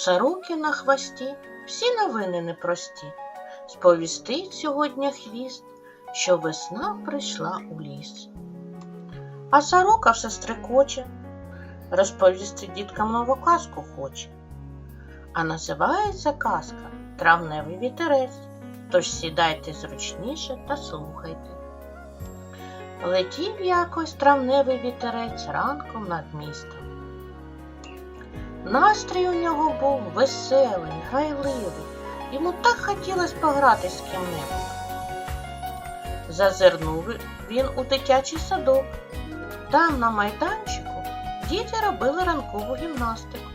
сороки на хвості всі новини непрості. Сповістить сьогодні хвіст, що весна прийшла у ліс. А сорока все стрекоче, розповісти діткам нову казку хоче. А називається казка Травневий вітерець. Тож сідайте зручніше та слухайте. Летів якось травневий вітерець ранком над містом. Настрій у нього був веселий, грайливий. Йому так хотілося пограти з ким-небудь. Зазирнув він у дитячий садок. Там на майданчику діти робили ранкову гімнастику.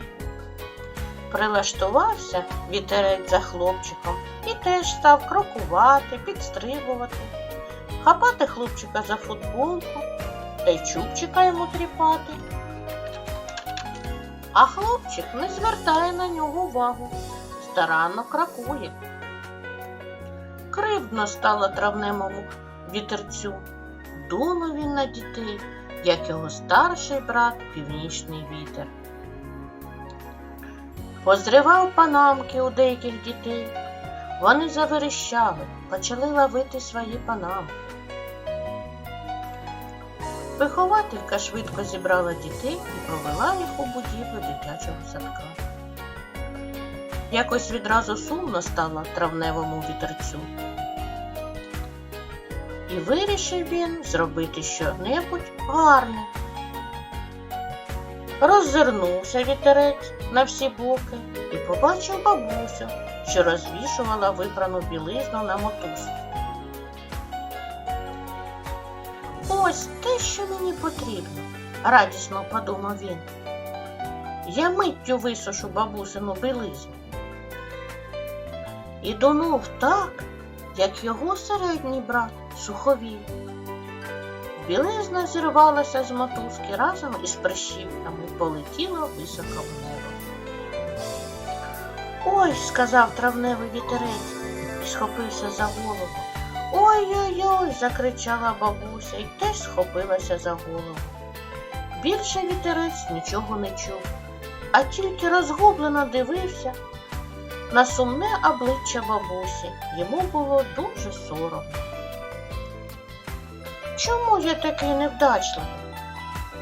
Прилаштувався вітерець за хлопчиком і теж став крокувати, підстрибувати, хапати хлопчика за футболку та й чубчика йому тріпати. А хлопчик не звертає на нього увагу, старанно кракує. Кривдно стало травневому вітерцю. Думав він на дітей, як його старший брат північний вітер. Позривав панамки у деяких дітей. Вони заверещали, почали ловити свої панамки. Вихователька швидко зібрала дітей і провела їх у будівлю дитячого садка. Якось відразу сумно стало травневому вітерцю. І вирішив він зробити щонебудь гарне. Роззирнувся вітерець на всі боки і побачив бабусю, що розвішувала випрану білизну на мотузку. Ось те, що мені потрібно, радісно подумав він. Я миттю висушу бабусину білизну. І дунув так, як його середній брат суховій. Білизна зірвалася з мотузки разом із прищіпками полетіла високо в небо. Ой, сказав травневий вітерець і схопився за голову. Ой-ой-ой, закричала бабуся і теж схопилася за голову. Більше вітерець нічого не чув, а тільки розгублено дивився на сумне обличчя бабусі. Йому було дуже соромно. Чому я такий невдачливий?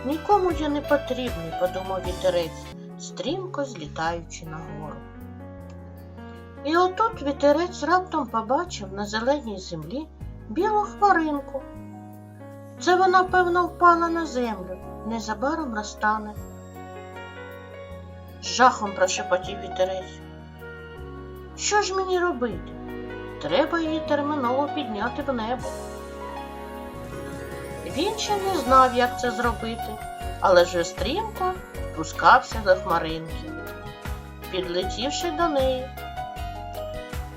Нікому я не потрібний, подумав вітерець, стрімко злітаючи нагору. І отут вітерець раптом побачив на зеленій землі білу хмаринку. Це вона, певно, впала на землю, незабаром розтане. Жахом прошепотів вітерець. Що ж мені робити? Треба її терміново підняти в небо. Він ще не знав, як це зробити, але вже стрімко спускався до хмаринки, підлетівши до неї.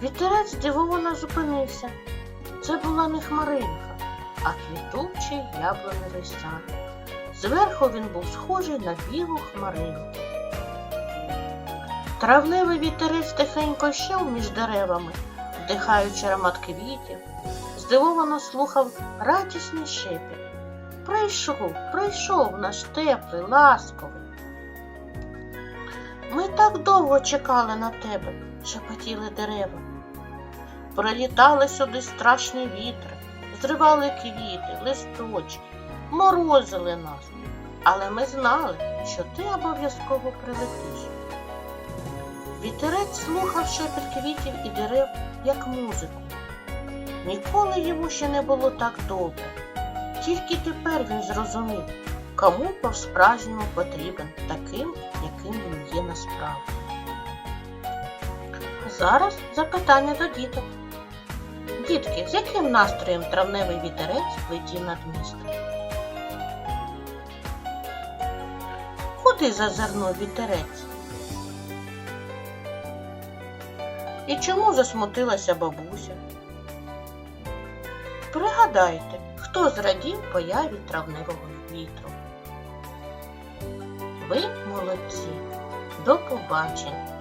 Вітерець здивовано зупинився. Це була не хмаринка, а квітучий яблуневий сад. Зверху він був схожий на білу хмаринку. Травневий вітерець тихенько йшов між деревами, вдихаючи аромат квітів, здивовано слухав радісний шепіт. Прийшов, прийшов наш теплий, ласковий. Ми так довго чекали на тебе, шепотіли дерева. Прилітали сюди страшні вітри, зривали квіти, листочки, морозили нас. Але ми знали, що ти обов'язково прилетиш. Вітерець слухав шепіт квітів і дерев, як музику. Ніколи йому ще не було так добре. Тільки тепер він зрозумів, кому по-справжньому потрібен таким, яким він є насправді. Зараз запитання до діток. Дітки, з яким настроєм травневий вітерець летів над містом? Куди зазирнув вітерець? І чому засмутилася бабуся? Пригадайте, хто зрадів появі травневого вітру. Ви молодці. До побачення!